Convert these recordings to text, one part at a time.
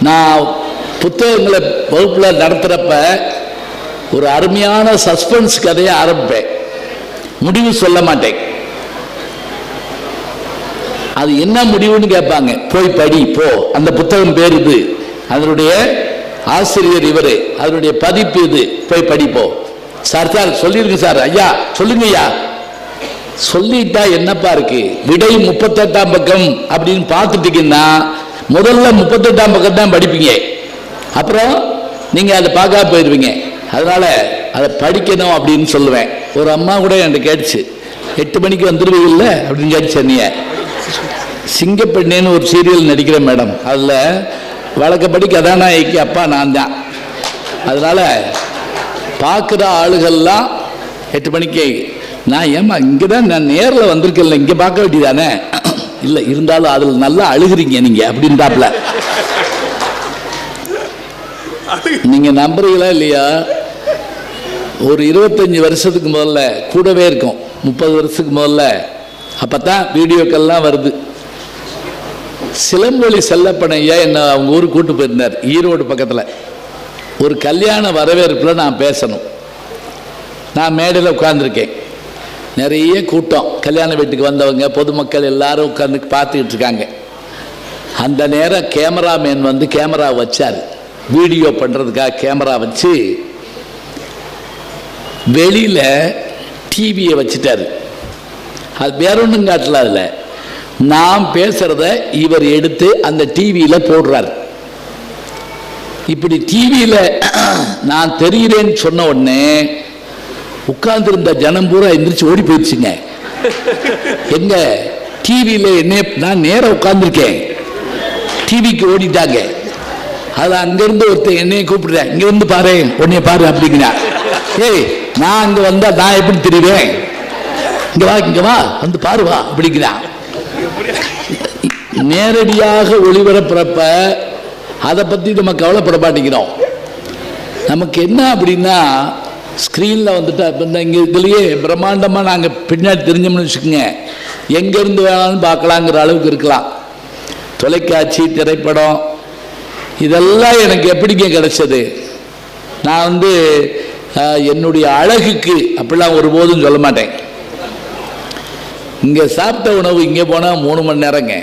நான் புத்தகங்களை வகுப்பில் நடத்துகிறப்ப ஒரு அருமையான சஸ்பென்ஸ் கதையை ஆரம்பிப்பேன். முடிவு சொல்ல மாட்டேன். அது என்ன முடிவுன்னு கேட்பாங்க. போய் படி போ. அந்த புத்தகம் பேர் இது. அதனுடைய ஆசிரியர் இவர். அதனுடைய பதிப்பு இது. போய் படிப்போ சார் சார் சொல்லியிருக்கு சார். ஐயா சொல்லுங்க ஐயா. சொல்லிட்டா என்னப்பா இருக்கு? விடை முப்பத்தெட்டாம் பக்கம் அப்படின்னு பார்த்துட்டீங்கன்னா முதல்ல முப்பத்தெட்டாம் பக்கம் தான் படிப்பீங்க. அப்புறம் நீங்கள் அதை பார்க்காம போயிடுவீங்க அதனால் அதை படிக்கணும் அப்படின்னு சொல்லுவேன். ஒரு அம்மா கூட என்கிட்ட கேட்டுச்சு எட்டு மணிக்கு வந்துடுவீங்கல்ல அப்படின்னு கேட்டுச்சு நீ சிங்கப்பெண்ணேன்னு ஒரு சீரியல் நடிக்கிறேன் மேடம். அதில் வழக்கப்படி கதாநாயகி அப்பா நான் தான். அதனால் பார்க்குற ஆளுகள்லாம் எட்டு மணிக்கு நான் ஏமா இங்கே தான் நான் நேரில் வந்திருக்கேன்ல இங்கே பார்க்க வேண்டியதானே? இல்லை இருந்தாலும் அதில் நல்லா அழுகுறீங்க நீங்கள் அப்படின்றாப்புல நீங்கள் நம்புறீங்களா இல்லையா? ஒரு இருபத்தஞ்சி வருஷத்துக்கு முதல்ல கூடவே இருக்கும். முப்பது வருஷத்துக்கு முதல்ல. அப்போ தான் வீடியோக்கெல்லாம் வருது. சிலம்பொலி செல்லப்பனையா என்ன அவங்க ஊருக்கு கூட்டு போயிருந்தார் ஈரோடு பக்கத்தில். ஒரு கல்யாண வரவேற்பில் நான் பேசணும். நான் மேடையில் உட்காந்துருக்கேன் நிறைய கூட்டம். கல்யாண வீட்டுக்கு வந்தவங்க பொதுமக்கள் எல்லாரும் உட்காந்து பார்த்துக்கிட்டு இருக்காங்க. அந்த நேரம் கேமராமேன் வந்து கேமரா வச்சார். வீடியோ பண்ணுறதுக்காக கேமரா வச்சு வெளியில் டிவியை வச்சுட்டாரு. அது வேற ஒன்றும் காட்டல அதில். நான் பேசுகிறத இவர் எடுத்து அந்த டிவியில் போடுறார். இப்படி டிவியில் நான் தெரிகிறேன்னு சொன்ன உடனே உட்கார்ந்திருந்த ஜனம் பூரா எந்திரிச்சு ஓடி போயிடுச்சுங்க. எங்க டிவியில் என்ன நான் நேராக உட்காந்துருக்கேன் டிவிக்கு ஓடிட்டாங்க. அது அங்கிருந்து ஒருத்தன் என்னையை கூப்பிடுறேன் இங்க பாரு உன்னைய பாரு அப்படிங்கிறா. ஏய் நான் அங்க வந்தா நான் எப்படி தெரியுவேன் இங்க வா இங்க வா வந்து பாரு வா அப்படிங்கிறான் நேரடியாக ஒளிபரப்புறப்ப அதை பத்தி நம்ம கவலைப்பட மாட்டேங்கிறோம். நமக்கு என்ன அப்படின்னா ஸ்க்ரீனில் வந்துட்டா இப்போ இந்த இங்கே இதுலேயே பிரம்மாண்டமாக நாங்கள் பின்னாடி தெரிஞ்சோம்னு வச்சுக்கோங்க. எங்கேருந்து வேணாலும் பார்க்கலாங்கிற அளவுக்கு இருக்கலாம். தொலைக்காட்சி திரைப்படம் இதெல்லாம் எனக்கு எப்படிங்க கிடச்சது? நான் வந்து என்னுடைய அழகுக்கு அப்படிலாம் ஒருபோதும் சொல்ல மாட்டேன். இங்கே சாப்பிட்ட உணவு இங்கே போனால் மூணு மணி நேரங்க.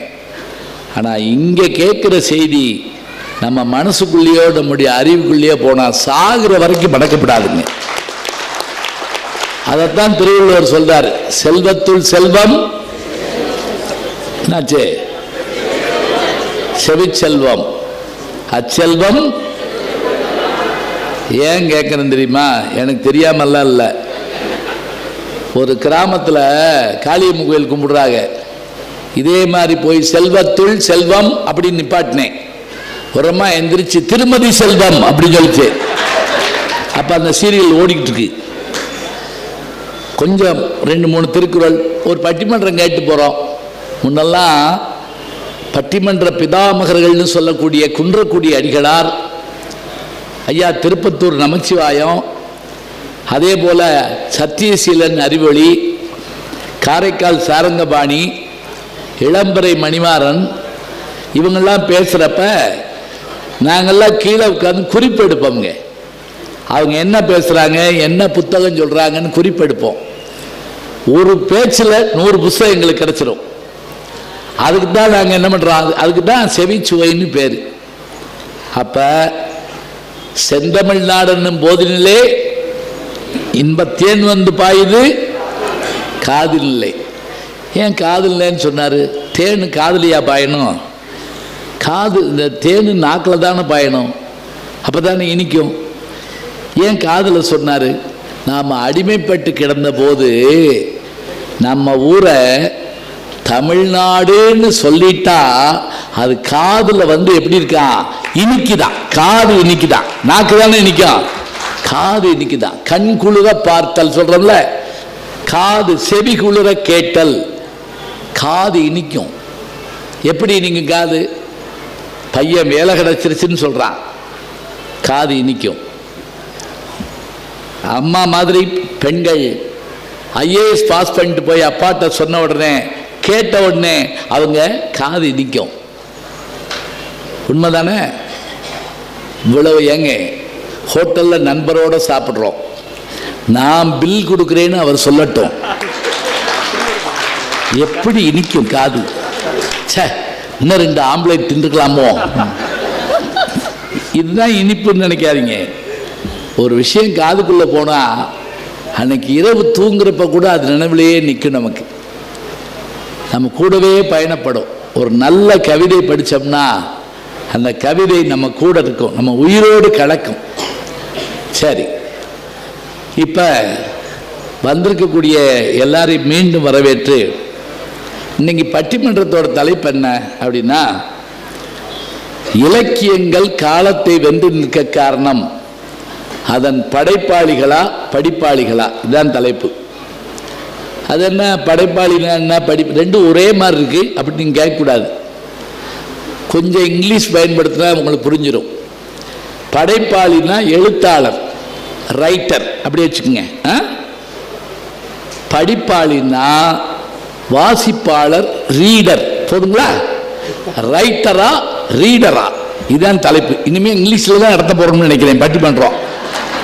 ஆனால் இங்கே கேட்குற செய்தி நம்ம மனசுக்குள்ளேயோ நம்முடைய அறிவுக்குள்ளேயோ போனால் சாகிற வரைக்கும் மடக்கப்படாதுங்க அதைத்தான் திருவள்ளுவர் சொல்றார். செல்வத்துள் செல்வம். என்னாச்சு? செவிச்செல்வம். அச்செல்வம். ஏன் கேட்கணும் தெரியுமா? எனக்கு தெரியாமல்லாம் இல்லை. ஒரு கிராமத்தில் காளியம்மன் கோயில் கும்பிடுறாங்க. இதே மாதிரி போய் செல்வத்துள் செல்வம் அப்படின்னு நிப்பாட்டினேன். ஒரு எந்திரிச்சு திருமதி செல்வம் அப்படின்னு சொல்லிச்சு. அப்போ அந்த சீரியல் ஓடிக்கிட்டு இருக்கு. கொஞ்சம் ரெண்டு மூணு திருக்குறள் ஒரு பட்டிமன்றம் கேட்டு போகிறோம் முன்னெல்லாம் பட்டிமன்ற பிதாமகர்கள்னு சொல்லக்கூடிய குன்றக்குடி அடிகளார் ஐயா திருப்பத்தூர் நமச்சிவாயம் அதே போல் சத்தியசீலன் அறிவொளி காரைக்கால் சாரங்கபாணி இளம்பரை மணிமாறன் இவங்கெல்லாம் பேசுகிறப்ப நாங்கள்லாம் கீழே உட்காந்து குறிப்பு எடுப்போம்ங்க. அவங்க என்ன பேசுகிறாங்க என்ன புத்தகம் சொல்கிறாங்கன்னு குறிப்பெடுப்போம். ஒரு பேச்சில் நூறு புஸ்தகம் எங்களுக்கு கிடச்சிரும். அதுக்கு தான் நாங்கள் என்ன பண்ணுறோம் அதுக்கு தான் செவிச்சுவைன்னு பேர். அப்போ செந்தமிழ்நாடுன்னும் போதினிலே இன்பத்தேன் வந்து பாயுது காதில்லை இல்லை. ஏன் காதில்லைன்னு சொன்னார்? தேன் காதுலையா பாயணும்? காது இந்த தேன் நாக்கில் தானே பாயணும். அப்போ தானே இனிக்கும். ஏன் காதில் சொன்னார்? நாம் அடிமைப்பட்டு கிடந்த போது நம்ம ஊரை தமிழ்நாடுன்னு சொல்லிட்டா அது காதில் வந்து எப்படி இருக்கான் இனிக்குதான் காது இனிக்குதான் நாக்கு தானே இனிக்கும் காது இனிக்குதான் கண் குளிர பார்த்தல் சொல்கிறோம்ல காது செவி குளிர கேட்டல். காது இனிக்கும். எப்படி நீங்கள் காது? பையன் வேலை கிடச்சிருச்சுன்னு சொல்கிறான் காது இனிக்கும். அம்மா மாதிரி பெண்கள் ஐஏஎஸ் பாஸ் பண்ணிட்டு போய் அப்பாட்ட சொன்ன உடனே கேட்ட உடனே அவங்க காது இனிக்கும் உண்மைதானே? இவ்வளவு ஏங்க ஹோட்டலில் நண்பரோட சாப்பிட்றோம். நான் பில் கொடுக்குறேன்னு அவர் சொல்லட்டும். எப்படி இனிக்கும் காது? சே இன்னும் ரெண்டு ஆம்லேட் தின்றுக்கலாமோ? இதுதான் இனிப்புன்னு நினைக்காதீங்க. ஒரு விஷயம் காதுக்குள்ளே போனால் அன்னைக்கு இரவு தூங்குறப்ப கூட அது நினைவிலேயே நிற்கும் நமக்கு. நம்ம கூடவே பயணப்படும். ஒரு நல்ல கவிதை படித்தோம்னா அந்த கவிதை நம்ம கூட இருக்கும். நம்ம உயிரோடு கலக்கும். சரி. இப்போ வந்திருக்கக்கூடிய எல்லாரையும் மீண்டும் வரவேற்று இன்னைக்கு பட்டிமன்றத்தோட தலைப்பு என்ன அப்படின்னா இலக்கியங்கள் காலத்தை வென்று நிற்க காரணம். அதன் படைப்பாளிகளா படிப்பாளிகளா? இதுதான் தலைப்பு. அது என்ன? படைப்பாளினா என்ன? படி ரெண்டும் ஒரே மாதிரி இருக்கு. அப்படி நீங்கள் கேட்கக்கூடாது. கொஞ்சம் இங்கிலீஷ் பயன்படுத்தினா உங்களுக்கு புரிஞ்சிடும் படைப்பாளினா எழுத்தாளர் ரைட்டர் அப்படி வச்சுக்கோங்க. ஆ? படிப்பாளினா வாசிப்பாளர் ரீடர் போதுங்களா? ரைட்டரா ரீடரா இதுதான் தலைப்பு. இனிமேல் இங்கிலீஷில் தான் நடத்த போகிறோம்னு நினைக்கிறேன். பட்டி பண்ணுறோம்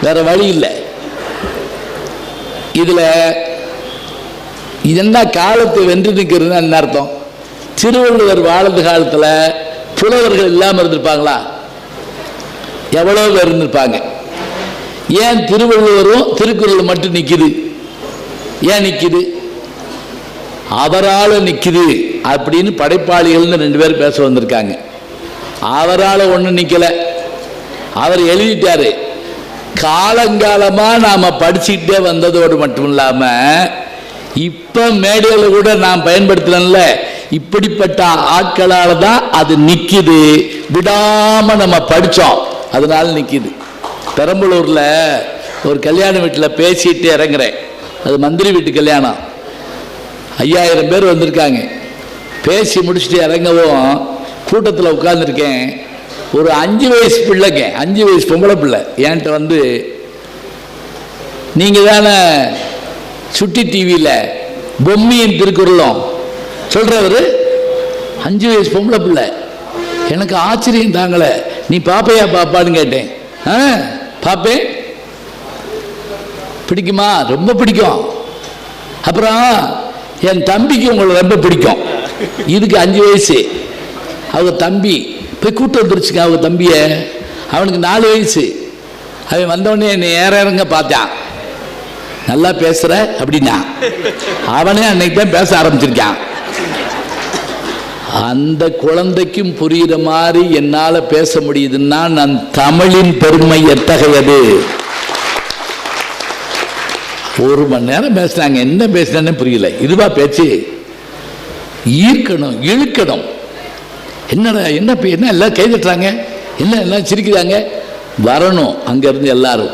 வேற வழி இல்லை. இதில் இதென்ன காலத்தை வென்று நிற்கிறது என்ன அர்த்தம்? திருவள்ளுவர் வாழ்ந்த காலத்தில் புலவர்கள் இல்லாமல் இருந்திருப்பாங்களா? எவ்வளோ பேர் இருந்திருப்பாங்க? ஏன் திருவள்ளுவரும் திருக்குறள் மட்டும் நிற்கிது ஏன் நிற்கிது அவரால் நிற்கிது அப்படின்னு படைப்பாளிகள்னு ரெண்டு பேர் பேச வந்திருக்காங்க. அவரால் ஒன்றும் நிற்கலை அவர் எழுதிட்டாரு. காலங்காலமாக நாம் படிச்சுக்கிட்டே வந்ததோடு மட்டும் இல்லாமல் இப்போ மேடையில் கூட நான் பயன்படுத்தலன்ல இப்படிப்பட்ட ஆட்களால் தான் அது நிற்கிது விடாமல் நம்ம படித்தோம் அதனால நிற்கிது பெரம்பலூரில் ஒரு கல்யாண வீட்டில் பேசிட்டு இறங்குறேன். அது மந்திரி வீட்டு கல்யாணம். ஐயாயிரம் பேர் வந்திருக்காங்க. பேசி முடிச்சுட்டு இறங்கவும் கூட்டத்தில் உட்காந்துருக்கேன் ஒரு அஞ்சு வயசு பிள்ளைங்க அஞ்சு வயசு பொம்பளை பிள்ளை. என்கிட்ட வந்து நீங்கள் தானே சுட்டி டிவியில் பொம்மியின் திருக்குறளும் சொல்கிறவர் அஞ்சு வயசு பொம்பளை பிள்ளை. எனக்கு ஆச்சரியம் தாங்களே. நீ பாப்பையா பாப்பான்னு கேட்டேன். ஆ பாப்பேன். பிடிக்குமா? ரொம்ப பிடிக்கும். அப்புறம் என் தம்பிக்கு உங்களை ரொம்ப பிடிக்கும். இதுக்கு அஞ்சு வயசு. அவங்க தம்பி போய் கூட்டு வந்துருச்சுங்க அவங்க தம்பியை. அவனுக்கு நாலு வயசு. அவன் வந்தவொடனே என்னை ஏற இறங்க பார்த்தான். நல்லா பேசுகிற அப்படின்னா அவனே அன்னைக்கு தான் பேச ஆரம்பிச்சிருக்கான். அந்த குழந்தைக்கும் புரியுற மாதிரி என்னால் பேச முடியுதுன்னா நான் தமிழின் பெருமை எத்தகையது? ஒரு மணி நேரம் பேசுனாங்க என்ன பேசுனான்னு புரியல. இதுவா பேச்சு? ஈர்க்கணும் இழுக்கணும். என்னடா என்ன பே- என்ன எல்லாம் கைதட்டுறாங்க என்ன எல்லாம் சிரிக்கிறாங்க? வரணும் அங்கேருந்து எல்லாரும்.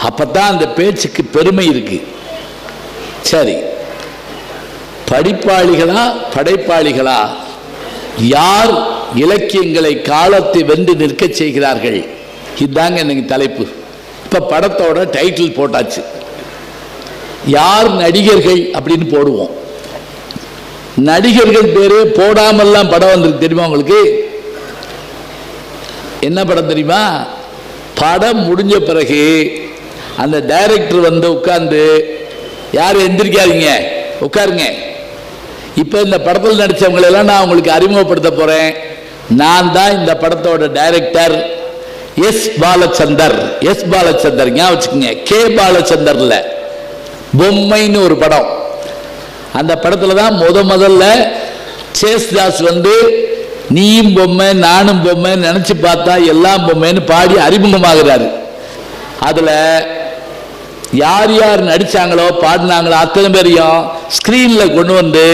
அப்போ தான் அந்த பேச்சுக்கு பெருமை இருக்குது சரி. படிப்பாளிகளா படைப்பாளிகளா? யார் இலக்கியங்களை காலத்தை வென்று நிற்கச் செய்கிறார்கள்? இதுதாங்க எனக்கு தலைப்பு. இப்போ படத்தோட டைட்டில் போட்டாச்சு. யார் நடிகர்கள் அப்படின்னு போடுவோம். நடிகர்கள் பேரு போடாமல்லாம் படம் வந்திருக்கு தெரியுமா உங்களுக்கு? என்ன படம் தெரியுமா? படம் முடிஞ்ச பிறகு அந்த டைரக்டர் வந்து உட்கார்ந்து யாரும் எந்திரிக்காதீங்க உட்காருங்க. இப்போ இந்த படத்தில் நடித்தவங்களெல்லாம் நான் உங்களுக்கு அறிமுகப்படுத்த போகிறேன் நான் தான் இந்த படத்தோட director S Balachander. S Balachander ஞாபகம் வச்சுக்கோங்க. கே பாலச்சந்தரில். பொம்மைன்னு ஒரு படம். அந்த படத்தில் தான் முத முதல்ல சேஸ்தாஸ் வந்து நீயும் பொம்மை நானும் பொம்மை நினச்சி பார்த்தா எல்லாம் பொம்மைன்னு பாடி அறிமுகமாகிறாரு. அதில் யார் யார் நடிச்சாங்களோ பாடினாங்களோ அத்தனை பேரையும் ஸ்க்ரீனில் கொண்டு வந்து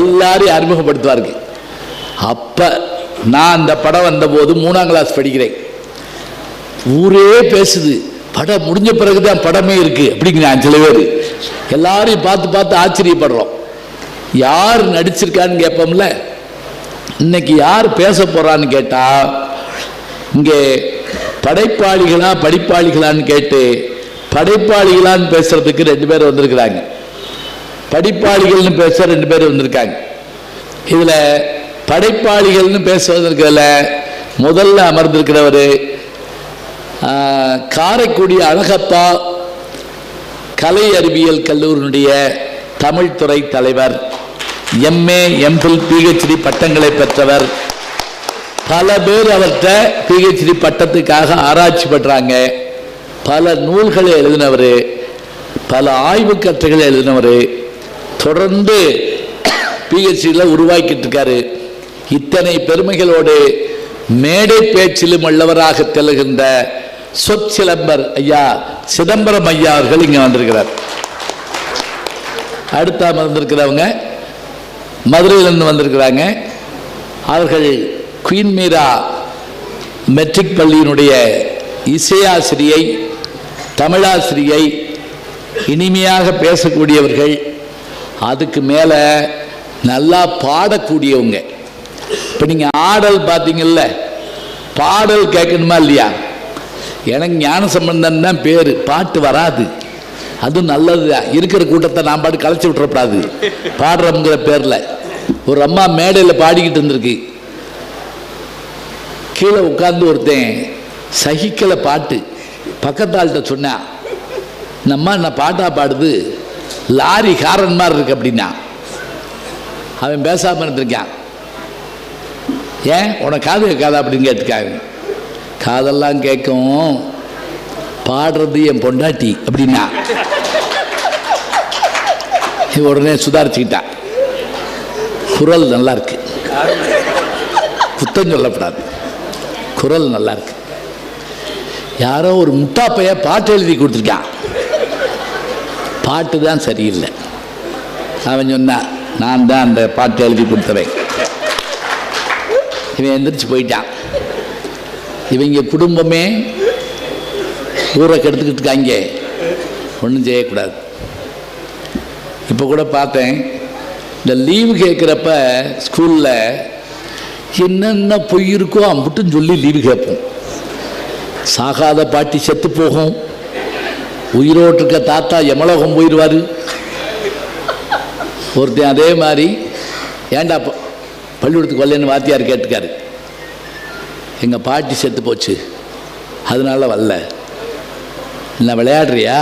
எல்லாரையும் அறிமுகப்படுத்துவார்கள். அப்போ நான் அந்த படம் வந்தபோது மூணாம் கிளாஸ் படிக்கிறேன். ஊரே பேசுது. படம் முடிஞ்ச பிறகு தான் படமே இருக்கு அப்படிங்கிறான் சில பேர் எல்லாரையும் பார்த்து பார்த்து ஆச்சரியப்படுறோம். யார் நடிச்சிருக்கான்னு கேட்போம்ல? இன்னைக்கு யார் பேச போறான்னு கேட்டா இங்கே படைப்பாளிகளா படிப்பாளிகளான்னு கேட்டு படைப்பாளிகளான்னு பேசுறதுக்கு ரெண்டு பேர் வந்திருக்கிறாங்க. படிப்பாளிகள்னு பேச ரெண்டு பேர் வந்திருக்காங்க. இதுல படைப்பாளிகள்னு பேச வந்திருக்கிறதுல முதல்ல அமர்ந்திருக்கிறவர் காரைக்குடி அழகப்பா கலை அறிவியல் கல்லூரியினுடைய தமிழ்துறை தலைவர் எம்ஏ எம்பில் பிஹெச்டி பட்டங்களை பெற்றவர். பல பேர் அவர்கிட்ட பிஹெச்டி பட்டத்துக்காக ஆராய்ச்சி பண்றாங்க. பல நூல்களை எழுதினவர் பல ஆய்வு கட்டுரைகளை எழுதினவர். தொடர்ந்து பிஹெச்டியில் உருவாக்கிட்டு இருக்காரு. இத்தனை பெருமைகளோடு மேடை பேச்சிலும் உள்ளவராக திகழ்கின்ற சொற்சிலம்பர் ஐயா சிதம்பரம் ஐயா அவர்கள் இங்கே வந்திருக்கிறார். அடுத்தா வந்திருக்கிறவங்க மதுரையிலிருந்து வந்திருக்கிறாங்க. அவர்கள் குயின் மீரா மெட்ரிக் பள்ளியினுடைய இசையாசிரியை தமிழாசிரியை இனிமையாக பேசக்கூடியவர்கள் அதுக்கு மேலே நல்லா பாடக்கூடியவங்க. இப்போ நீங்கள் ஆடல் பார்த்தீங்கல்ல பாடல் கேட்கணுமா இல்லையா? எனக்கு ஞான சம்பந்தம் தான் பேர். பாட்டு வராது. அதுவும் நல்லது தான். இருக்கிற கூட்டத்தை நான் பாட்டு கலைச்சி விட்டுறப்படாது பாடுறோங்கிற பேரில். ஒரு அம்மா மேடையில் பாடிக்கிட்டு இருந்திருக்கு. கீழே உட்கார்ந்து ஒருத்தன் சகிக்கலை பாட்டு. பக்கத்தாள்கிட்ட சொன்னான் நம்ம என்ன பாட்டா பாடுது? லாரி காரன் மாதிரி இருக்கு அப்படின்னா. அவன் பேசாமல் இருந்திருக்கான். ஏன்? உனக்கு காது கேட்காதா? அப்படின்னு கேட்டுக்காங்க காதெல்லாம் கேட்கும். பாடுறது என் பொண்டாட்டி அப்படின்னா. உடனே சுதாரிச்சுக்கிட்டான் குரல் நல்லா இருக்கு குத்தம் சொல்லப்படாது. குரல் நல்லா இருக்கு யாரோ ஒரு முட்டாப்பைய பாட்டு எழுதி கொடுத்துருக்கான். பாட்டு தான் சரியில்லை. அவன் சொன்னான் நான் தான் அந்த பாட்டு எழுதி கொடுத்தவன். இவன் எந்திரிச்சு போயிட்டான். இவங்க குடும்பமே ஊரை கெடுத்துக்கிட்டு இருக்காங்க. ஒன்றும் செய்யக்கூடாது. இப்போ கூட பார்த்தேன் இந்த லீவு கேட்குறப்ப ஸ்கூலில் என்னென்ன பொய் இருக்கோ அம்பிட்டும் சொல்லி லீவு கேட்போம். சாகாத பாட்டி செத்து போகும். உயிரோட்டு இருக்க தாத்தா எமலோகம் போயிடுவார். ஒருத்தன் அதே மாதிரி ஏன்டா பள்ளிக்கூடத்துக்கு வரலன்னு வாத்தியார் கேட்டுக்காரு. எங்கள் பாட்டி செத்து போச்சு. அதனால வரல. என்ன விளையாடுறியா?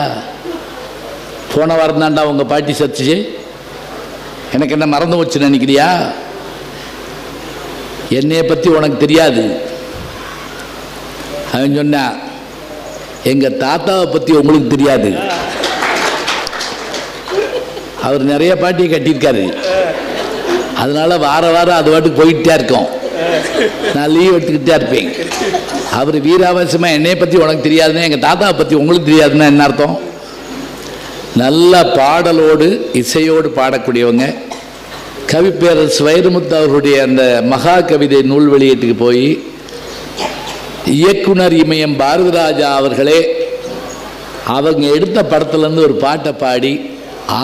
போன வாரம் தான்டா உங்கள் பாட்டி செத்துச்சு. எனக்கு என்ன மறந்து போச்சுன்னு நினைக்கிறியா? என்னையை பற்றி உனக்கு தெரியாது. அவன் சொன்னான் எங்கள் தாத்தாவை பற்றி உங்களுக்கு தெரியாது. அவர் நிறைய பாட்டியை கட்டியிருக்காரு. அதனால வார வாரம் அது பாட்டுக்கு போயிட்டே இருக்கோம். நான் லீவ் எடுத்துக்கிட்டே இருப்பேன். அவர் வீராவசமாக என்னை பற்றி உனக்கு தெரியாதுன்னா எங்கள் தாத்தாவை பற்றி உங்களுக்கு தெரியாதுன்னா என்ன அர்த்தம்? நல்ல பாடலோடு இசையோடு பாடக்கூடியவங்க. கவிப்பேரர் வைரமுத்து அவர்களுடைய அந்த மகா கவிதை நூல் வெளியீட்டுக்கு போய் இயக்குனர் இமயம் பாரதிராஜா அவர்களே அவங்க எடுத்த படத்துலேருந்து ஒரு பாட்டை பாடி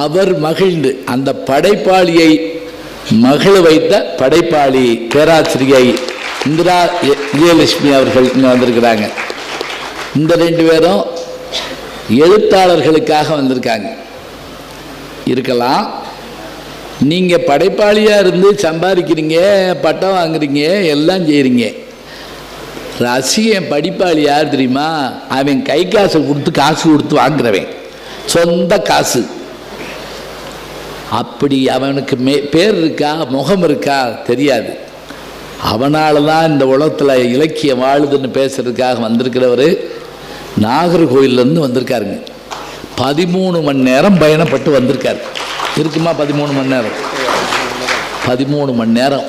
அவர் மகிழ்ந்து அந்த படைப்பாளியை மகிழ வைத்த படைப்பாளி பேராசிரியை இந்திரா எ- விஜயலட்சுமி அவர்கள் இங்கே வந்திருக்கிறாங்க. இந்த ரெண்டு பேரும் எழுத்தாளர்களுக்காக வந்திருக்காங்க. இருக்கலாம். நீங்கள் படைப்பாளியாக இருந்து சம்பாதிக்கிறீங்க பட்டம் வாங்குறீங்க எல்லாம் செய்கிறீங்க ரசிகன் படிப்பாளி யார் தெரியுமா? அவன் கை காசு கொடுத்து காசு கொடுத்து வாங்குறவன். சொந்த காசு. அப்படி அவனுக்கு மே பேர் இருக்கா முகம் இருக்கா தெரியாது. அவனால் தான் இந்த உலகத்தில் இலக்கியம் வாழுதுன்னு பேசுறதுக்காக வந்திருக்கிறவர் நாகர்கோயிலேருந்து வந்திருக்காருங்க. பதிமூணு மணி நேரம் பயணப்பட்டு வந்திருக்காரு. இருக்குமா பதிமூணு மணி நேரம்? பதிமூணு மணி நேரம்.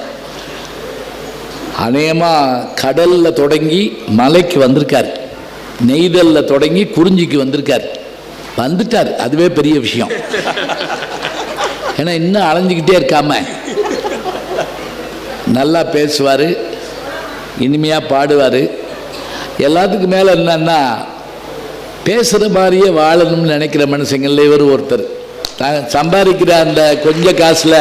அநேகமாக கடலில் தொடங்கி மலைக்கு வந்திருக்கார். நெய்தலில் தொடங்கி குறிஞ்சிக்கு வந்திருக்கார். வந்துட்டார். அதுவே பெரிய விஷயம். ஏன்னா இன்னும் அலைஞ்சிக்கிட்டே இருக்காம. நல்லா பேசுவார் இனிமையாக பாடுவார். எல்லாத்துக்கும் மேலே என்னன்னா பேசுகிற மாதிரியே வாழணும்னு நினைக்கிற மனுஷங்கள்ல இவர் ஒருத்தர். நாங்கள் சம்பாதிக்கிற அந்த கொஞ்ச காசில்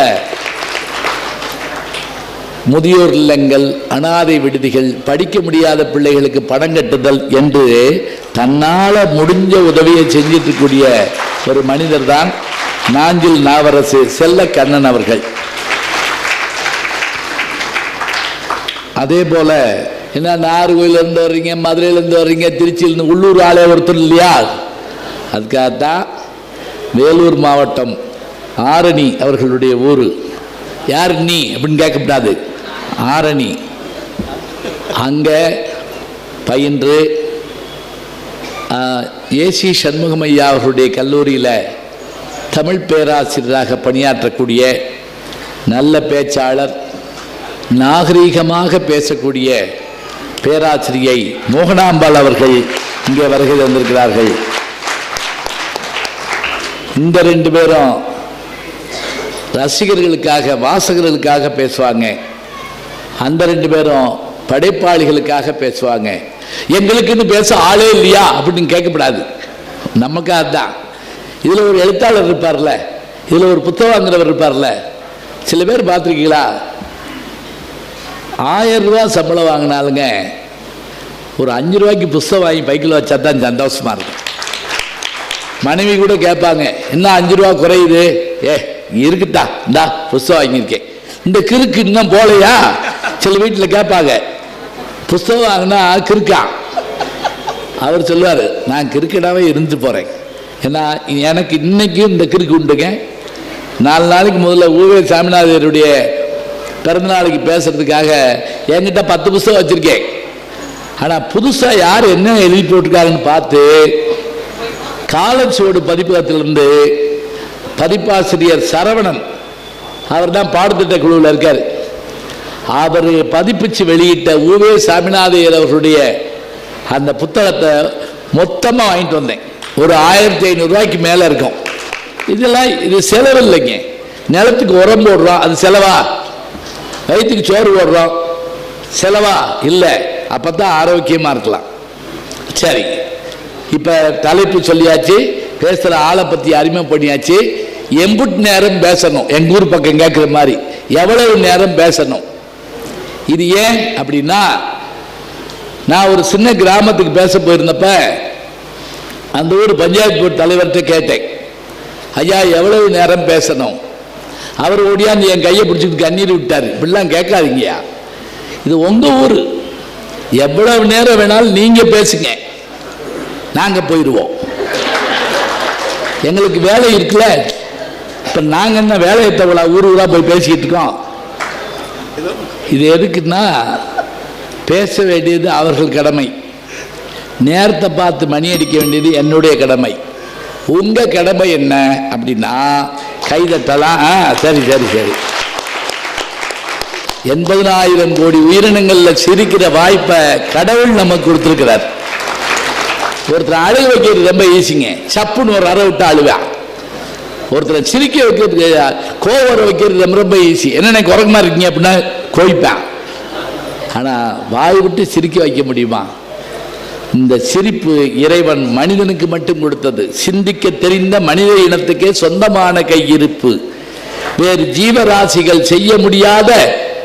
முதியோர் இல்லங்கள் அனாதை விடுதிகள் படிக்க முடியாத பிள்ளைகளுக்கு பணம் கட்டுதல் என்று தன்னால் முடிஞ்ச உதவியை செஞ்சிட்டு இருக்கக்கூடிய ஒரு மனிதர் தான் நாஞ்சில் நாவரசு செல்ல கண்ணன் அவர்கள். அதே போல என்ன நாகர்கோயிலேருந்து வர்றீங்க மதுரையிலேருந்து வர்றீங்க திருச்சியிலேருந்து உள்ளூர் ஆளே ஒருத்தர் இல்லையா? அதுக்காகத்தான் வேலூர் மாவட்டம் ஆரணி அவர்களுடைய ஊர். யார் நீ? அப்படின்னு கேட்கக்கூடாது ஆரணி. அங்கே பயின்று ஏசி சண்முகம் ஐயா அவர்களுடைய கல்லூரியில் தமிழ் பேராசிரியராக பணியாற்றக்கூடிய நல்ல பேச்சாளர் நாகரீகமாக பேசக்கூடிய பேராசிரியை மோகனாம்பாள் அவர்கள் இங்கே வருகை தந்திருக்கிறார்கள். இந்த ரெண்டு பேரும் ரசிகர்களுக்காக வாசகர்களுக்காக பேசுவாங்க. அந்த ரெண்டு பேரும் படைப்பாளிகளுக்காக பேசுவாங்க. எங்களுக்குன்னு பேச ஆளே இல்லையா அப்படின்னு கேட்கக்கூடாது நமக்கு அதுதான் இதில் ஒரு எழுத்தாளர் இருப்பார்ல இதில் ஒரு புத்தகம் வாங்குறவர் இருப்பார்ல. சில பேர் பார்த்துருக்கீங்களா? ஆயிரம் ரூபா சம்பளம் வாங்கினாலுங்க ஒரு அஞ்சு ரூபாய்க்கு புஸ்தகம் வாங்கி பைக்கில் வச்சா தான் சந்தோஷமா இருக்கும். மனைவி கூட கேட்பாங்க என்ன அஞ்சு ரூபா குறையுது? ஏ இருக்குதா? இந்தா புஸ்தகம் வாங்கியிருக்கேன். இந்த கிறுக்கு இன்னும் போலையா சில வீட்டில் கேட்பாங்க புஸ்தகம் வாங்கினா கிறுக்கா? அவர் சொல்லுவார் நான் கிறுக்கடாவே இருந்து போகிறேன் ஏன்னா எனக்கு இன்றைக்கும் இந்த கிறுக்கு உண்டுங்க. நாலு நாளைக்கு முதல்ல ஊவே சாமிநாதருடைய பிறந்த நாளைக்கு பேசுறதுக்காக என்கிட்ட பத்து புஸ்தகம் வச்சுருக்கேன். ஆனால் புதுசாக யார் என்ன எழுதி போட்டிருக்காங்கன்னு பார்த்து காலச்சுவடு பதிப்பகத்திலிருந்து பதிப்பாசிரியர் சரவணன் அவர் தான் பாடத்திட்ட குழுவில் இருக்கார். அவர் பதிப்பிச்சு வெளியிட்ட ஊவே சாமிநாதையர் அவர்களுடைய அந்த புத்தகத்தை மொத்தமாக வாங்கிட்டு வந்தேன். ஒரு ஆயிரத்தி ஐநூறுரூவாய்க்கு மேலே இருக்கும். இதெல்லாம் இது செலவு இல்லைங்க. நிலத்துக்கு உரம் போடுறோம் அது செலவா? வயிற்றுக்கு சோறு போடுறோம் செலவா? இல்லை. அப்போ தான் ஆரோக்கியமாக இருக்கலாம். சரி. இப்போ தலைப்பு சொல்லியாச்சு பேசுகிற ஆளை பற்றி அறிமுகம் பண்ணியாச்சு. எம்புட் நேரம் பேசணும். எங்கள் ஊர் பக்கம் கேட்குற மாதிரி. எவ்வளவு நேரம் பேசணும்? இது ஏன் அப்படின்னா நான் ஒரு சின்ன கிராமத்துக்கு பேச போயிருந்தப்ப அந்த ஊர் பஞ்சாயத்து போர்டு தலைவர்கிட்ட கேட்டேன். ஐயா எவ்வளவு நேரம் பேசணும்? அவர் ஓடியாந்து என் கையை பிடிச்சிட்டு கண்ணீர் விட்டார். இப்படிலாம் கேட்காதீங்கய்யா. இது உங்கள் ஊர். எவ்வளவு நேரம் வேணாலும் நீங்கள் பேசுங்க. நாங்கள் போயிடுவோம் எங்களுக்கு வேலை இருக்குல்ல? இப்போ நாங்கள் என்ன வேலையை தவிர ஊர் ஊராக போய் பேசிக்கிட்டு இருக்கோம்? இது எதுக்குன்னா பேச வேண்டியது அவர்கள் கடமை. நேரத்தை பார்த்து மணி அடிக்க வேண்டியது என்னுடைய கடமை. உங்கள் கடமை என்ன அப்படின்னா கைதட்டலாம் ஆ சரி சரி சரி. எண்பதனாயிரம் கோடி உயிரினங்களில் சிரிக்கிற வாய்ப்பை கடவுள் நமக்கு கொடுத்துருக்கிறார். ஒருத்தர் அழுக வைக்கிறது ரொம்ப ஈஸிங்க. சப்புன்னு ஒரு அற விட்டு அழுவேன் ஒருத்தரை சிரிக்க வைக்கிறது கோவர வைக்கிறது ரொம்ப ரொம்ப ஈஸி. என்னென்ன குரங்கமாக இருக்கீங்க அப்படின்னா கோய்ப்பேன் ஆனால் வாய் விட்டு சிரிக்க வைக்க முடியுமா? இந்த சிரிப்பு இறைவன் மனிதனுக்கு மட்டும் கொடுத்தது. சிந்திக்க தெரிந்த மனித இனத்துக்கே சொந்தமான கையிருப்பு. வேறு ஜீவராசிகள் செய்ய முடியாத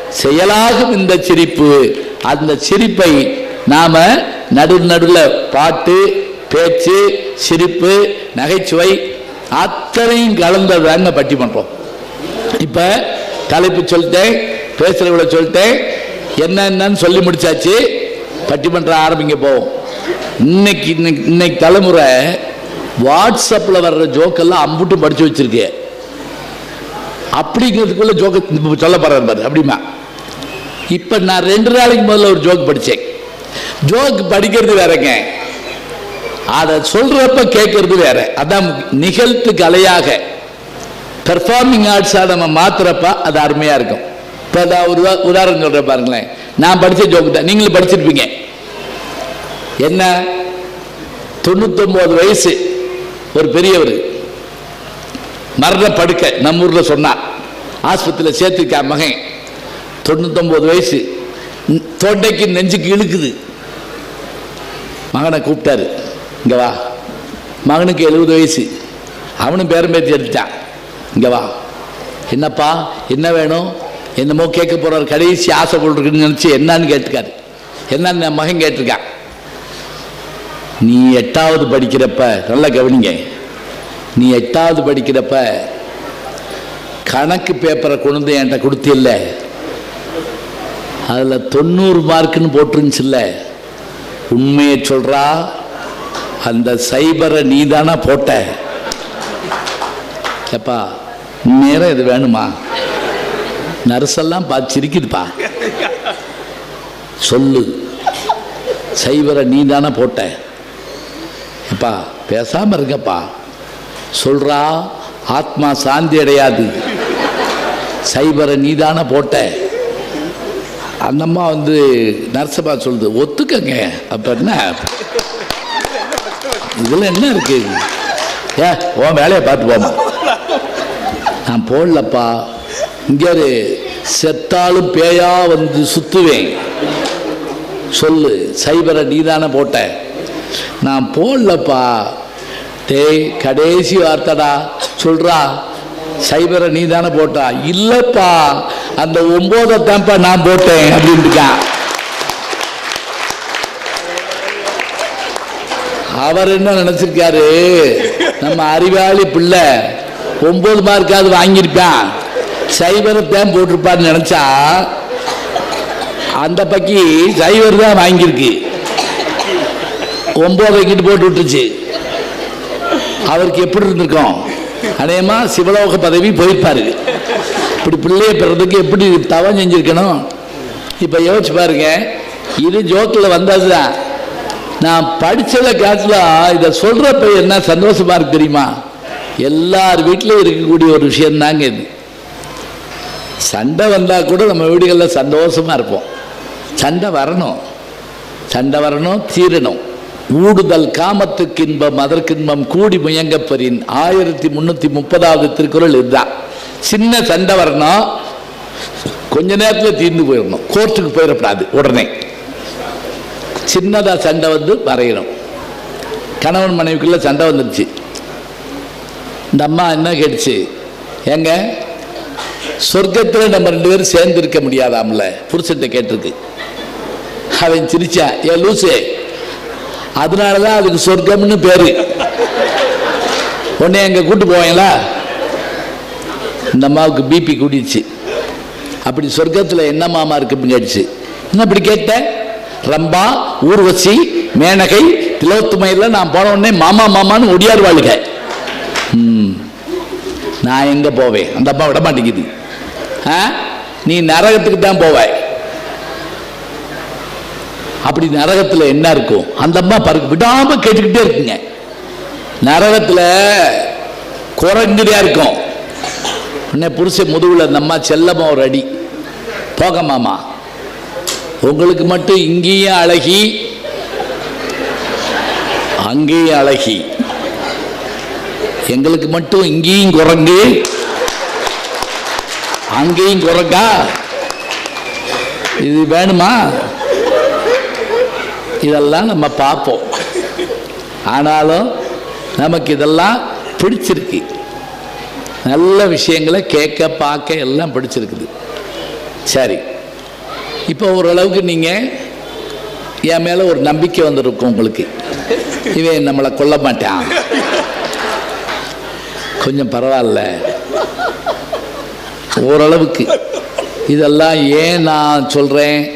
செயலாகும் இந்த சிரிப்பு. அந்த சிரிப்பை நாம நடு நடுவில் பாட்டு பேச்சு சிரிப்பு நகைச்சுவை அத்தனையும் கலந்ததாங்க பட்டிமன்றம். இப்ப தலைப்பு சொல்லிட்டேன் பேசுறவங்கள சொல்லிட்டேன். என்னென்னு சொல்லி முடிச்சாச்சு. பட்டிமன்றம் ஆரம்பிங்க போவோம். இன்னைக்கு இன்னைக்கு இன்னைக்கு தலைமுறை வாட்ஸ்அப்பில் வர்ற ஜோக்கெல்லாம் அம்புட்டு படிச்சு வச்சிருக்கு. அப்படிங்கிறதுக்குள்ள ஜோக்க சொல்ல போறேன் பாரு அப்படிமா இப்போ நான் ரெண்டு நாளைக்கு முதல்ல ஒரு ஜோக் படித்தேன் ஜோக் படிக்கிறது வேறங்க. அதை சொல்றப்ப கேட்கறது வேற. அதான் நிகழ்த்து கலையாக. பெர்ஃபார்மிங் ஆர்ட்ஸாக நம்ம மாத்துறப்ப அது அருமையாக இருக்கும். இப்போ நான் ஒரு உதாரணம் சொல்கிறேன் பாருங்களேன். நான் படித்த ஜோக்கு தான். நீங்களும் படிச்சிருப்பீங்க. என்ன? தொண்ணூத்தொம்பது வயசு ஒரு பெரியவர். மரண படுக்கை நம்ம ஊரில் சொன்னார் ஆஸ்பத்திரியில் சேர்த்துருக்கா மகன். தொண்ணூத்தொம்பது வயசு. தொண்டைக்கு நெஞ்சுக்கு இழுக்குது. மகனை கூப்பிட்டாரு. இங்கே வா. மகனுக்கு எழுபது வயசு. அவனும் பேரம் பேத்தி எடுத்தான் இங்கே வா. என்னப்பா என்ன வேணும்? என்னமோ கேட்க போகிறார் கடைசி ஆசை போட்டுருக்குன்னு நினச்சி என்னன்னு கேட்டுக்காரு என்னன்னு என் மகன் கேட்டிருக்கான். நீ எட்டாவது படிக்கிறப்ப நல்லா கவனிங்க. நீ எட்டாவது படிக்கிறப்ப கணக்கு பேப்பரை கொண்டு வந்து என்கிட்ட கொடுத்தில்ல. அதில் தொண்ணூறு மார்க்குன்னு போட்டுருந்துச்சுல்ல. உண்மையை சொல்கிறா அந்த சைபரை நீ தானே போட்ட. ஏப்பா நேரம் இது வேணுமா? நர்ஸெல்லாம் பார்த்து சிரிக்குதுப்பா சொல்லு. சைபரை நீ தானே போட்ட. அப்பா பேசாமல் இருங்கப்பா. சொல்றா ஆத்மா சாந்தி அடையாது. சைபரை நீ தானே போட்ட. அந்த அம்மா வந்து நர்சபா சொல்லுது ஒத்துக்கங்க. அப்ப என்ன? இதுல என்ன இருக்கு? ஏ உன் வேலையை பார்த்து போமா நான் போடலப்பா. இங்கே ஒரு செத்தாலும் பேயா வந்து சுத்துவேன். சொல்லு சைபரை நீதானே போட்ட. நான் போடலப்பா. டேய் கடைசி வார்த்தைடா. சொல்றா சைபரை நீ தானே போட்டா. இல்லப்பா அந்த ஒன்பதை தான்ப்பா நான் போட்டேன் அப்படின்ட்டுக்கான் அவர் என்ன நினைச்சிருக்காரு? நம்ம அறிவாளி பிள்ளை ஒன்பது மார்க்காவது வாங்கியிருப்பான் சைபரை தான் போட்டிருப்பான்னு நினைச்சா அந்த பக்கி சைவர் தான் வாங்கியிருக்கு. கொம்போ வைக்கிட்டு போட்டு விட்டுச்சு அவருக்கு எப்படி இருந்திருக்கும்? அநேகமா சிவலோக பதவி போயிருப்பாரு. இப்படி பிள்ளைய பிறதுக்கு எப்படி தவம் செஞ்சிருக்கணும்? இப்போ யோசிச்சு பாருங்க. இது ஜோக்கில் வந்ததுதான் நான் படித்தத காட்டில் இதை சொல்கிறப்ப என்ன சந்தோஷமா இருக்கு தெரியுமா? எல்லார் வீட்டிலையும் இருக்கக்கூடிய ஒரு விஷயம் தாங்க இது. சண்டை வந்தால் கூட நம்ம வீடுகளில் சந்தோஷமா இருப்போம். சண்டை வரணும். சண்டை வரணும் தீரணும். ஊடுதல் காமத்துக்கு இன்பம் அதற்கின்பம் கூடி முயங்கப்பரின். ஆயிரத்தி முன்னூத்தி முப்பதாவது திருக்குறள் இதுதான் சின்ன சண்டை வரணும். கொஞ்ச நேரத்தில் தீர்ந்து போயிடணும். கோர்ட்டுக்கு போயிடக்கூடாது உடனே. சின்னதா சண்டை வந்து வரையணும். கணவன் மனைவிக்குள்ள சண்டை வந்துருச்சு இந்த அம்மா என்ன கேட்டுச்சு? ஏங்க சொர்க்கத்தில் நம்ம ரெண்டு பேரும் சேர்ந்து இருக்க முடியாதாம்ல? புருஷன்ட்ட கேட்டிருக்கு. அவன் சிரிச்சான் ஏ லூசே அதனால தான் அதுக்கு சொர்க்கம்னு பேரு. உடனே எங்கே கூட்டு போவீங்களா? இந்த அம்மாவுக்கு பிபி கூடிடுச்சு. அப்படி சொர்க்கத்தில் என்ன மாமா இருக்குன்னு கேட்டுச்சு. என்ன இப்படி கேட்ட? ரம்பா ஊர்வசி மேனகை திலோத்துமையில் நான் போன உடனே மாமா மாமான்னு ஒடியார் ம். நான் எங்கே போவேன்? அந்த அம்மா விட மாட்டேங்குது. ஆ? நீ நரகத்துக்கு தான் போவாய். அப்படி நரகத்தில் என்ன இருக்கும் அந்த அம்மா பருக்கு விடாமல் கேட்டுக்கிட்டே இருக்குங்க. நரகத்தில் குரங்குதியாக இருக்கும். உடனே புருஷன் முதுகில் அந்த அம்மா செல்லமா ஒரு அடி. போக மாமா. உங்களுக்கு மட்டும் இங்கேயும் அழகி அங்கேயும் அழகி. எங்களுக்கு மட்டும் இங்கேயும் குரங்கு அங்கேயும் குரங்கா? இது வேணுமா? இதெல்லாம் நம்ம பார்ப்போம். ஆனாலும் நமக்கு இதெல்லாம் பிடிச்சிருக்கு. நல்ல விஷயங்களை கேட்க பார்க்க எல்லாம் பிடிச்சிருக்குது. சரி. இப்போ ஓரளவுக்கு நீங்கள் என் மேலே ஒரு நம்பிக்கை வந்திருக்கும் உங்களுக்கு. இவன் நம்மளை கொல்ல மாட்டான். கொஞ்சம் பரவாயில்ல. ஓரளவுக்கு. இதெல்லாம் ஏன் நான் சொல்கிறேன்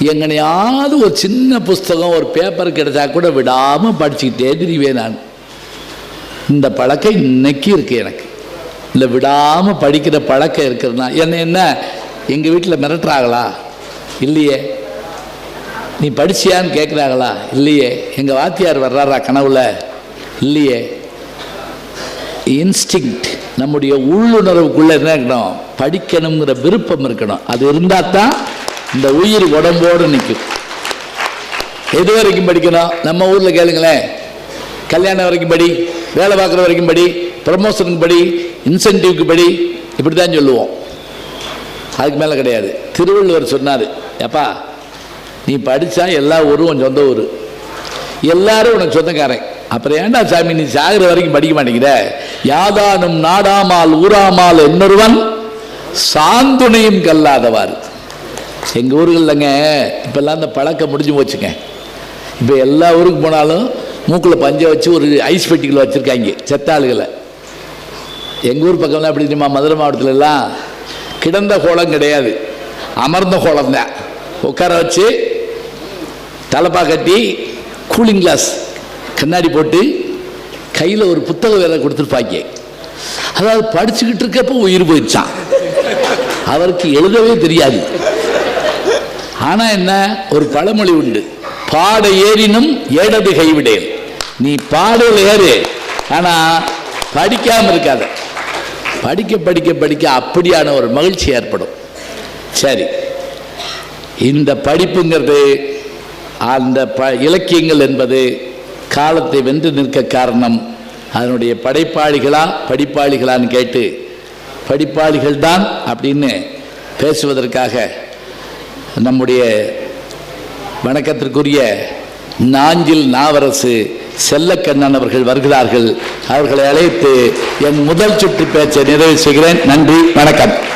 எங்கனையாவது ஒரு சின்ன புஸ்தகம் ஒரு பேப்பர் கிடைச்சா கூட விடாமல் படிச்சுக்கிட்டே திரிவேன் நான். இந்த பழக்கம் இன்னைக்கு இருக்கு எனக்கு. இல்லை விடாமல் படிக்கிற பழக்கம் இருக்கிறதுனா என்ன என்ன எங்கள் வீட்டில் மிரட்டுறாங்களா? இல்லையே. நீ படிச்சியான்னு கேட்குறாங்களா இல்லையே. எங்கள் வாத்தியார் வர்றாரா கனவுல? இல்லையே. இன்ஸ்டிங்க்ட் நம்முடைய உள்ளுணர்வுக்குள்ளே என்ன இருக்கணும்? படிக்கணுங்கிற விருப்பம் இருக்கணும். அது இருந்தால் தான் இந்த உயிர் உடம்போடு நிற்கும் எது வரைக்கும் படிக்கணும்? நம்ம ஊரில் கேளுங்களேன். கல்யாணம் வரைக்கும் படி வேலை பார்க்குற வரைக்கும் படி ப்ரமோஷனுக்கு படி இன்சென்டிவ்க்கு படி இப்படி தான் சொல்லுவோம். அதுக்கு மேலே கிடையாது. திருவள்ளுவர் சொன்னார் எப்பா நீ படித்தா எல்லா ஊரும் உன் சொந்த ஊர். எல்லாரும் உனக்கு சொந்தக்காரன். அப்புறம் ஏண்டா சாமி நீ சாகிற வரைக்கும் படிக்க மாட்டேங்கிற? யாதானும் நாடாமால் ஊராமால் என்னொருவன் சாந்துணையும் கல்லாதவாறு. எங்கள் ஊர்கள்லங்க இப்போல்லாம் அந்த பழக்கம் முடிஞ்சு போச்சுங்க. இப்போ எல்லா ஊருக்கு போனாலும் மூக்கில் பஞ்சை வச்சு ஒரு ஐஸ் பெட்டிகள் வச்சுருக்காங்க செத்தாளுகளை. எங்கள் ஊர் பக்கம்லாம் எப்படி தெரியுமா மதுரை மாவட்டத்துலலாம் கிடந்த கோலம் கிடையாது அமர்ந்த கோலம் தான். உட்கார வச்சு தலப்பா கட்டி கூலிங் கிளாஸ் கண்ணாடி போட்டு கையில் ஒரு புத்தகம் வேலை கொடுத்துருப்பாங்க. அதாவது படிச்சுக்கிட்டு இருக்கப்போ உயிர் போயிடுச்சான் அவருக்கு எழுதவே தெரியாது. ஆனா என்ன? ஒரு பழமொழி உண்டு. பாட ஏறினும் ஏடது கைவிடேன் நீ பாடல் ஏறு. ஆனா படிக்காம இருக்காத. படிக்க படிக்க படிக்க அப்படியான ஒரு மகிழ்ச்சி ஏற்படும். சரி. இந்த படிப்புங்கிறது அந்த ப இலக்கியங்கள் என்பது காலத்தை வென்று நிற்க காரணம். அதனுடைய படைப்பாளிகளா படிப்பாளிகளான்னு கேட்டு படிப்பாளிகள் தான் அப்படின்னு பேசுவதற்காக நம்முடைய வணக்கத்திற்குரிய நாஞ்சில் நாவரசு செல்லக்கண்ணன் அவர்கள் வருகிறார்கள். அவர்களை அழைத்து என் முதல் சுற்று பேச்சை நிறைவு செய்கிறேன். நன்றி வணக்கம்.